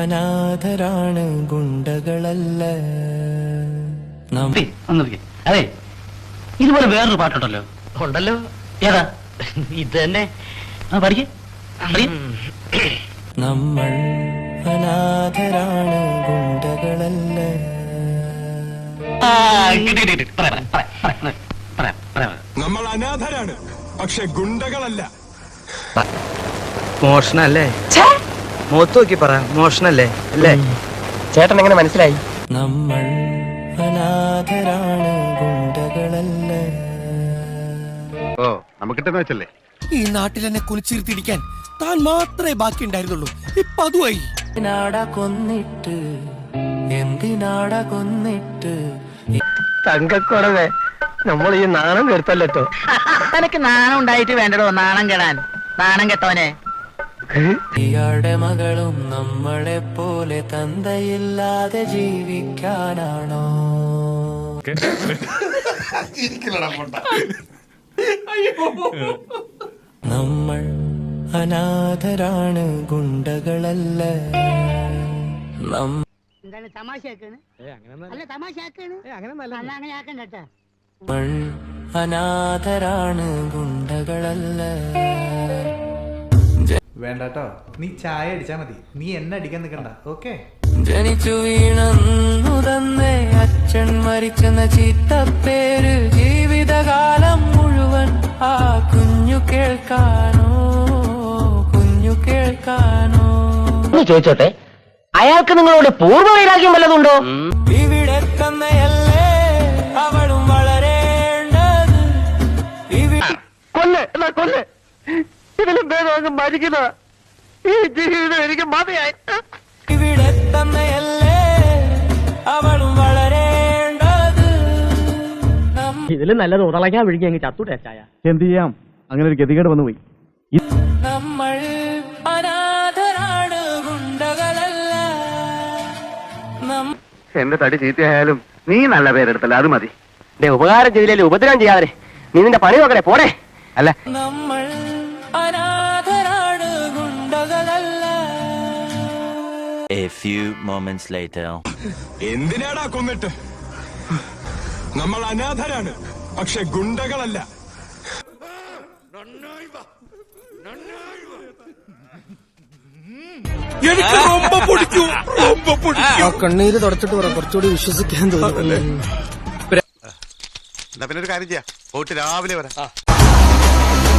അനാഥരാണ് ഗുണ്ടകളല്ല. അതെ ഇതുപോലെ വേറൊരു പാട്ടുണ്ടല്ലോ. ഉണ്ടല്ലോ. ഏതാ? ഇത് തന്നെ. ആ പഠിക്കേ നമ്മൾ അനാഥരാണ് ഗുണ്ടകളല്ല. നമ്മൾ അനാഥരാണ് പക്ഷെ ഗുണ്ടകളല്ല. മോഷണല്ലേ? മുഖത്ത് നോക്കി പറ. മോഷണല്ലേ? അല്ലേ? ചേട്ടൻ എങ്ങനെ മനസ്സിലായി? നമ്മൾ അനാഥരാണ് ഗുണ്ടകളല്ല? ഓ നമുക്കിട്ടെന്ന് വെച്ചല്ലേ? ഈ നാട്ടിൽ എന്നെ കുനിച്ചിരുത്തിയിരിക്കാൻ താൻ മാത്രമേ ബാക്കി ഉണ്ടായിരുന്നുള്ളൂ ഇപ്പൊ അതുമായി. കൊന്നിട്ട്? എന്തിനാട കൊന്നിട്ട്? തങ്കക്കുറവേ നമ്മൾ ഈ നാണം കെടുത്തല്ലോ തനക്ക് നാണം ഉണ്ടായിട്ട് വേണ്ടടോ നാണം കെടാൻ? നാണം കെട്ടോനെ ഇയാളുടെ മകളും നമ്മളെ പോലെ തന്തയില്ലാതെ ജീവിക്കാനാണോ? നമ്മൾ അനാഥരാണ് ഗുണ്ടകളല്ല. എന്താണ് തമാശയാക്കാണ്? അല്ല തമാശയാക്കാണ്? അങ്ങനെ ആക്കണ്ട കേട്ടാ. നമ്മൾ അനാഥരാണ് ഗുണ്ടകളല്ല. വേണ്ടാട്ടോ. നീ ചായ അടിച്ചാ മതി. നീ എന്നെ അടിക്കാൻ നിൽക്കണ്ട ഓക്കെ? ജനിച്ചു വീണന്നു തന്നെ അച്ഛൻ മരിച്ചെന്ന ചീത്തപ്പേര് ജീവിതകാലം മുഴുവൻ ആ കുഞ്ഞു കേൾക്കാനോ കുഞ്ഞു കേൾക്കാനോ. ചോദിച്ചോട്ടെ? അയാൾക്ക് നിങ്ങളോട് പൂർവ വൈരാഗ്യം വല്ലതുണ്ടോ ഇവിടെ തന്നെയല്ലേ അവളും വളരേണ്ടത്. കൊല്ലേ കൊല്ല് എന്നാ കൊല്ല്. ഇതിലും ഭേദം അങ്ങ് മരിക്കുന്ന ഈ ജീവിതം എനിക്ക് മതിയായി. ഇവിടെ തന്നെയല്ലേ അവളും വളരേണ്ടത്. നം- ഇതിലും നല്ലത് ഉടളയ്ക്കാൻ വിഴുങ്ങി അങ്ങ് ചത്തൂടെ ചായ എന്ത് ചെയ്യാം? അങ്ങനെ ഒരു ഗതികേട് വന്നു പോയി. നമ്മൾ അനാഥരാണ് ഗുണ്ടകളല്ല. നം എന്റെ തടി ചീത്തയായാലും നീ നല്ല പേരെടുത്തല്ല അത് മതി. ഉപകാരം ചെയ്തില്ലേ ഉപദ്രവം ചെയ്യാതെ. നീ നിന്റെ പണി നോക്കണേ പോടെ. അല്ല? നമ്മൾ അനാഥരാണ് ഗുണ്ടകളല്ല. A few moments later. എന്തിനാടാ കൊന്നിട്ട്? നമ്മൾ അനാഥരാണ് പക്ഷെ ഗുണ്ടകളല്ല. കണ്ണീര് തുടച്ചിട്ട് പറ കുറച്ചുകൂടി വിശ്വസിക്കാൻ തോന്നുന്നു. എന്നാ പിന്നെ ഒരു കാര്യം ചെയ്യാം. പോയിട്ട് രാവിലെ വരാം. Thank